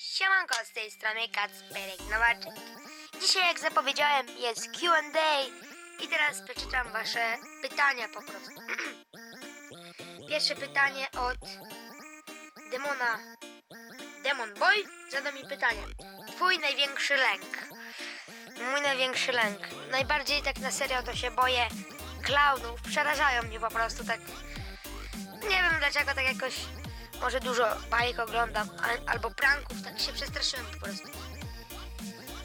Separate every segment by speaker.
Speaker 1: Siemanko, z tej strony Kacperek Nowaczek. Dzisiaj, jak zapowiedziałem, jest Q&A i teraz przeczytam wasze pytania po prostu. Pierwsze pytanie od Demona Demon Boy zada mi pytanie. Twój największy lęk. Mój największy lęk. Najbardziej tak na serio to się boję klaunów. Przerażają mnie po prostu tak. Nie wiem dlaczego tak jakoś może dużo bajek oglądam, a- albo pranków, tak się przestraszyłem po prostu.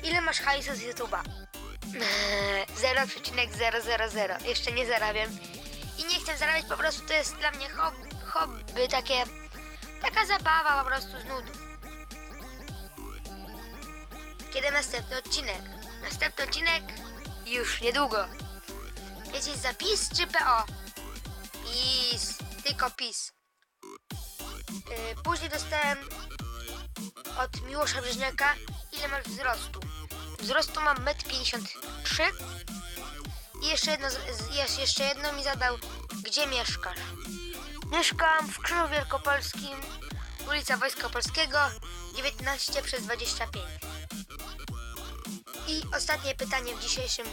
Speaker 1: Ile masz hajsu z YouTube'a? Eee, 0,000. Jeszcze nie zarabiam. I nie chcę zarabiać, po prostu to jest dla mnie hobby, hobby takie, taka zabawa po prostu z nudów. Kiedy następny odcinek? Następny odcinek już niedługo. Jakieś zapis czy PO? PiS, tylko PiS. Yy, Później dostałem od Miłosza Brzeźniaka ile masz wzrostu. Wzrostu mam 1,53 m. I jeszcze jedno, jeszcze jedno mi zadał, gdzie mieszkasz? Mieszkam w Krzyżu Wielkopolskim, ulica Wojska Polskiego, 19 przez 25. I ostatnie pytanie w dzisiejszym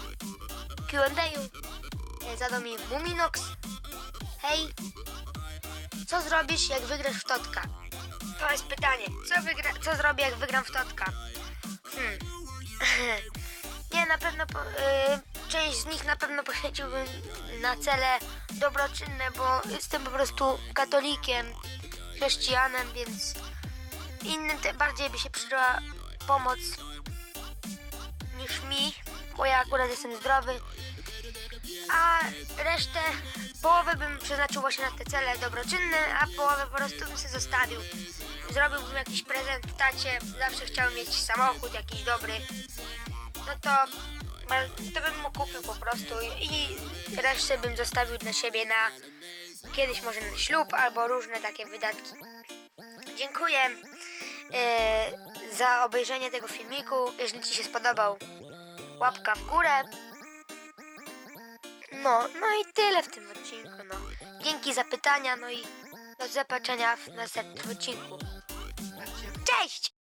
Speaker 1: Q&A e, zadał mi Muminox. Hej, co zrobisz, jak wygrasz w Totka? To jest pytanie. Co, wygra, co zrobię, jak wygram w Totka? Hmm. Nie, na pewno po, y, część z nich na pewno poświęciłbym na cele dobroczynne, bo jestem po prostu katolikiem, chrześcijanem, więc innym te bardziej by się przydała pomoc niż mi, bo ja akurat jestem zdrowy. A resztę, połowę bym przeznaczył właśnie na te cele dobroczynne, a połowę po prostu bym sobie zostawił. Zrobiłbym jakiś prezent tacie, zawsze chciałem mieć samochód jakiś dobry. No to, to bym mu kupił po prostu i resztę bym zostawił dla siebie na kiedyś może na ślub albo różne takie wydatki. Dziękuję e, za obejrzenie tego filmiku. Jeżeli Ci się spodobał, łapka w górę. No, no i tyle w tym odcinku. No. Dzięki za pytania, no i do zobaczenia w następnym odcinku. Cześć!